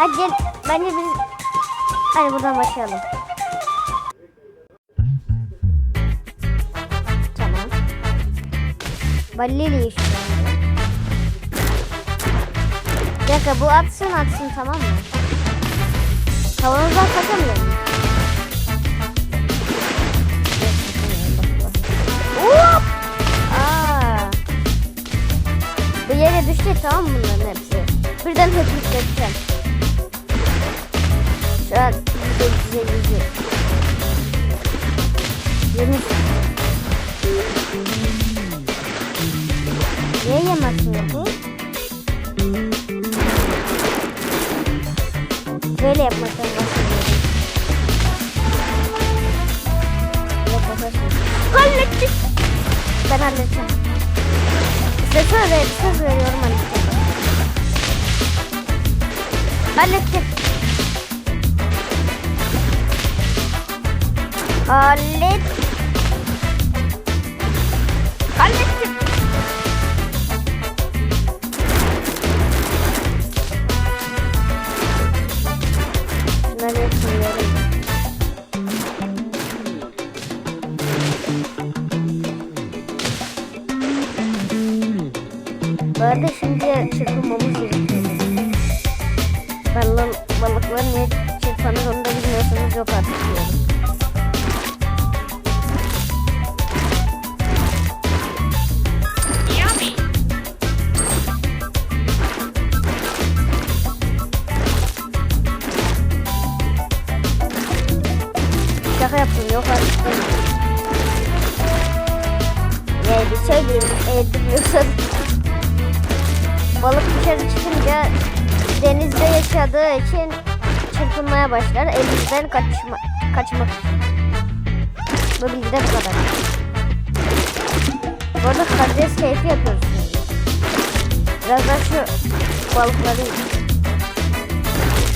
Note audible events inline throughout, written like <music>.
Hadi. Bence biz... Hadi buradan başlayalım. Tamam. Balili işte. Bir dakika bu atsın atsın tamam mı? Kavanozdan kaçamıyorum. Hop! Aa. Bu yere düşecek tamam bunların hepsi? Birden hepsi düşeceğim. Elli yüz. Yirmi. Niye yemezsin ya bu? Böyle yapmaktan bahsediyorum. Hallettik. Ben halledeceğim. Size söz, söz veriyorum halledeceğim. Hallettim. Hallet. Hallettim. Şunları yapıyorum. Bu arada şimdi çırpınmamız gerekiyor. Balın, balıklar niye çırpanır onu da bilmiyorsanız yok artık diyorum. Şaka yaptım yok artık. Ne bir söyleyeyim eğer biliyorsan. Balık dışarı çıkınca denizde yaşadığı için çırpınmaya başlar. Elimizden kaçma, kaçmak. Bu bilgi de bu kadar. Bu arada karides keyfi yapıyoruz. Biraz daha şu balıkları.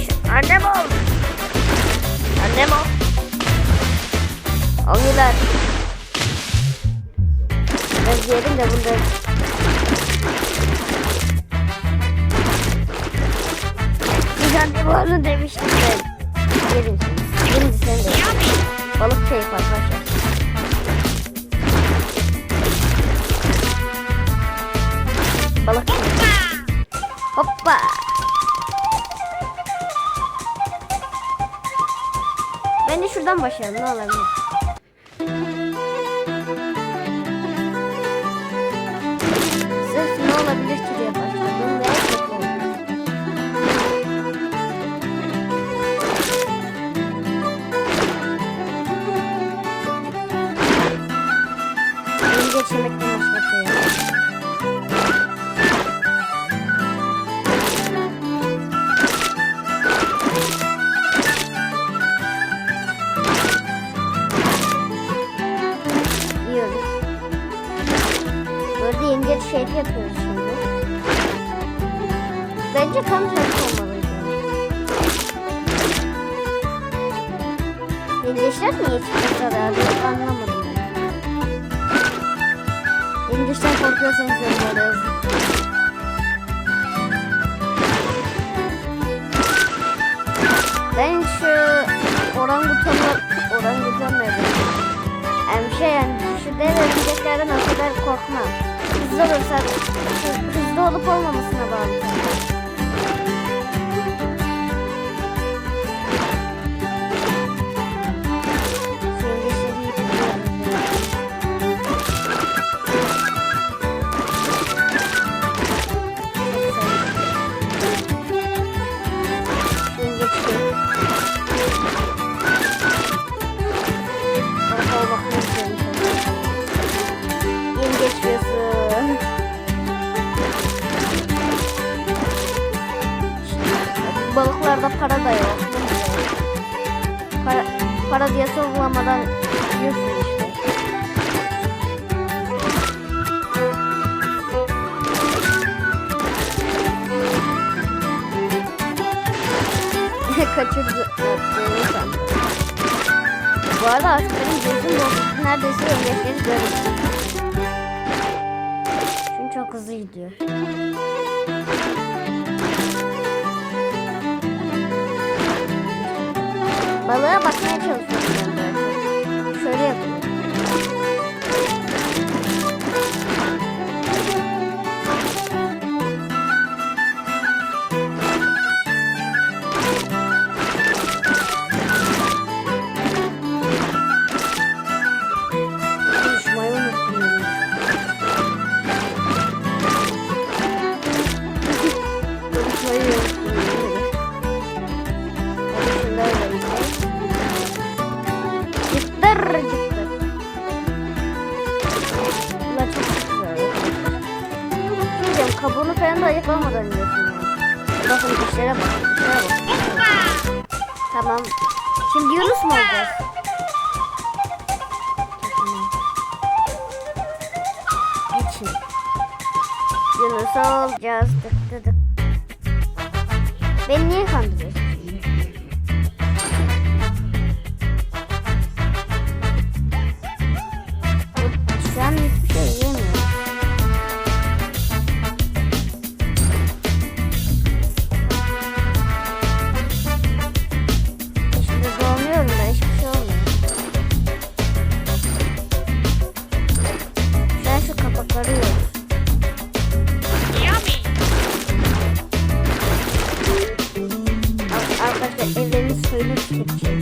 Şu- Annem ol. Annem ol. Alıyorlar. Biraz yiyelim de bunda Güzel bu arada demiştim ben. Seni. Yerim sen de. Balık keyif arkadaşlar. Balık keyif. Hoppa. Bence şuradan başlayalım ne olabilir? Música şey şu dev örümceklerden o kadar korkmam. Hızlı olursa, hı- hızlı olup olmamasına bağlı. arada artık benim gözüm bozuldu. Neredeyse örnekleri görüyorum. Çünkü çok hızlı gidiyor. Balığa bakmaya çalışıyorum. Ayıklamadan yiyorsun yani. Bakın dişlere bak. Dişlere bak. Tamam. Şimdi Yunus mu olacağız? Geçin. Yunus olacağız. Dık dık dık. Beni niye kandırıyorsun? öyle tutacak.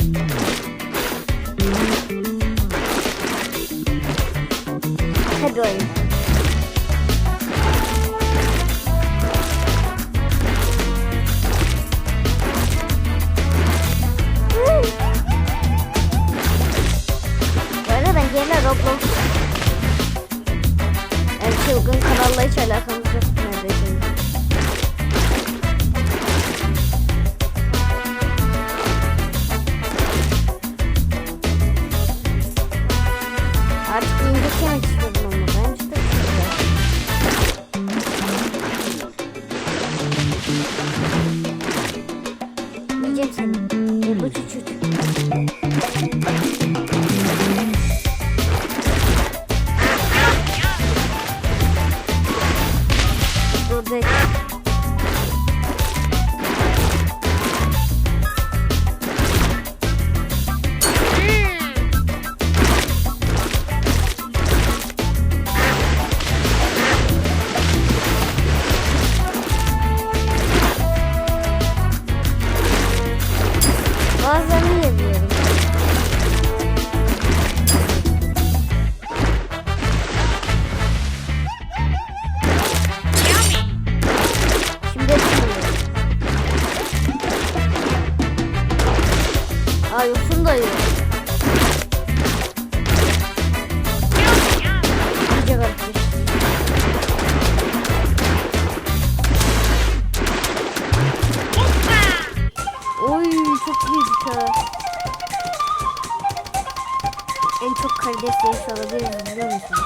En çok karides yemiş olabiliriz biliyor musun?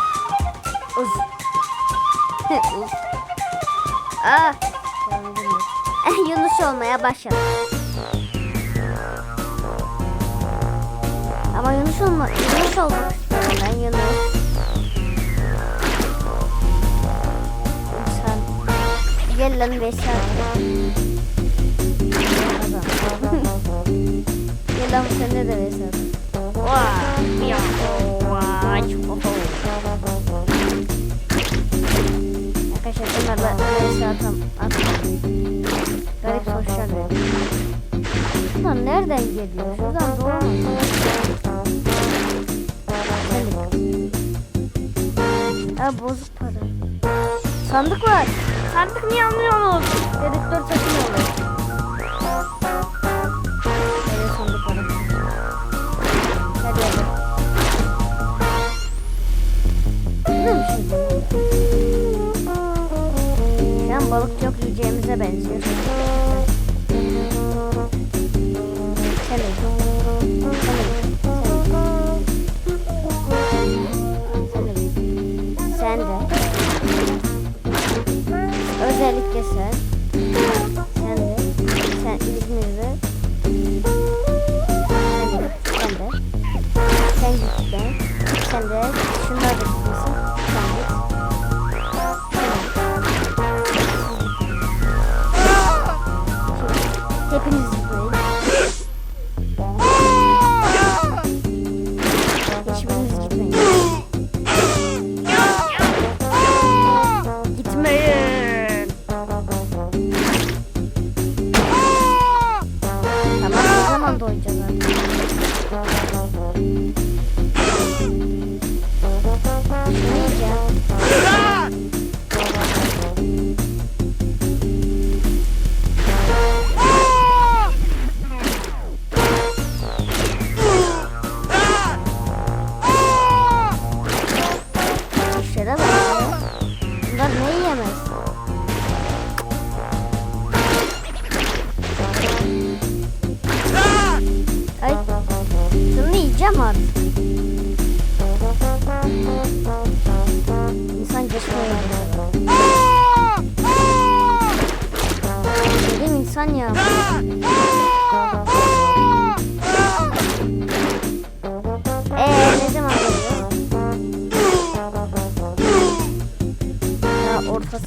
Uz. Uz. Aa. Eh, <laughs> Yunus olmaya başladı. Ama Yunus olma, Yunus olmak istiyorum ben Yunus. Sen gel lan Veysel. <laughs> Gel lan sende de Veysel. Atam. atam. Garip sosyal bir. Şuradan nereden geliyor? Şuradan doğru mu? Ha bozuk para. Sandık var. Sandık niye almıyorsunuz? Dedektör takmıyorlar. Evet Özellikle sen. Sen de. Sen İzmir'de. Sen de. Sen de. Sen git ben. Sen de. bilemez.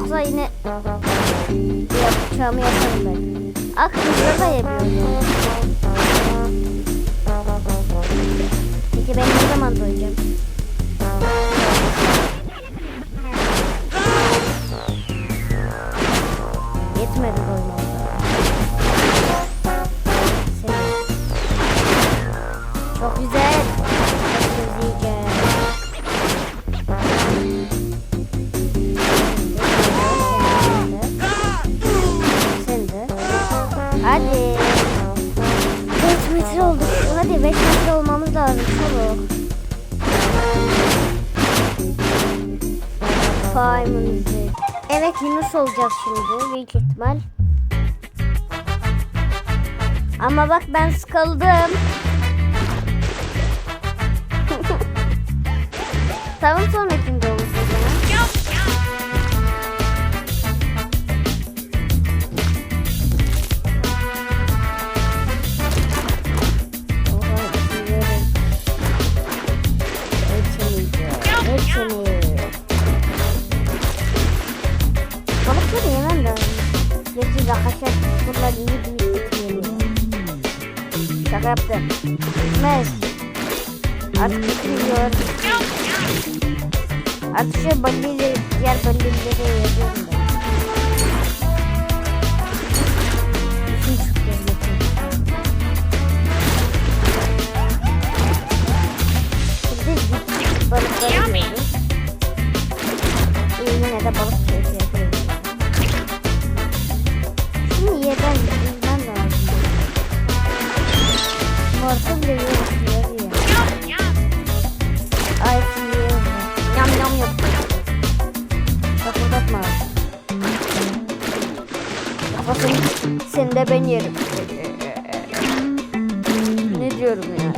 Yoksa yine yapacağımı yaparım ben. Aklımda da yapıyorum. Peki ben ne zaman doyacağım? 5 olmamız lazım çabuk. Paymun Evet Yunus olacağız şimdi büyük ihtimal. Ama bak ben sıkıldım. <laughs> tamam sonrakinde अर्थ अर्थ से बल्ली यार बंदी kafasını seni de ben yerim. Ee, ne diyorum ya?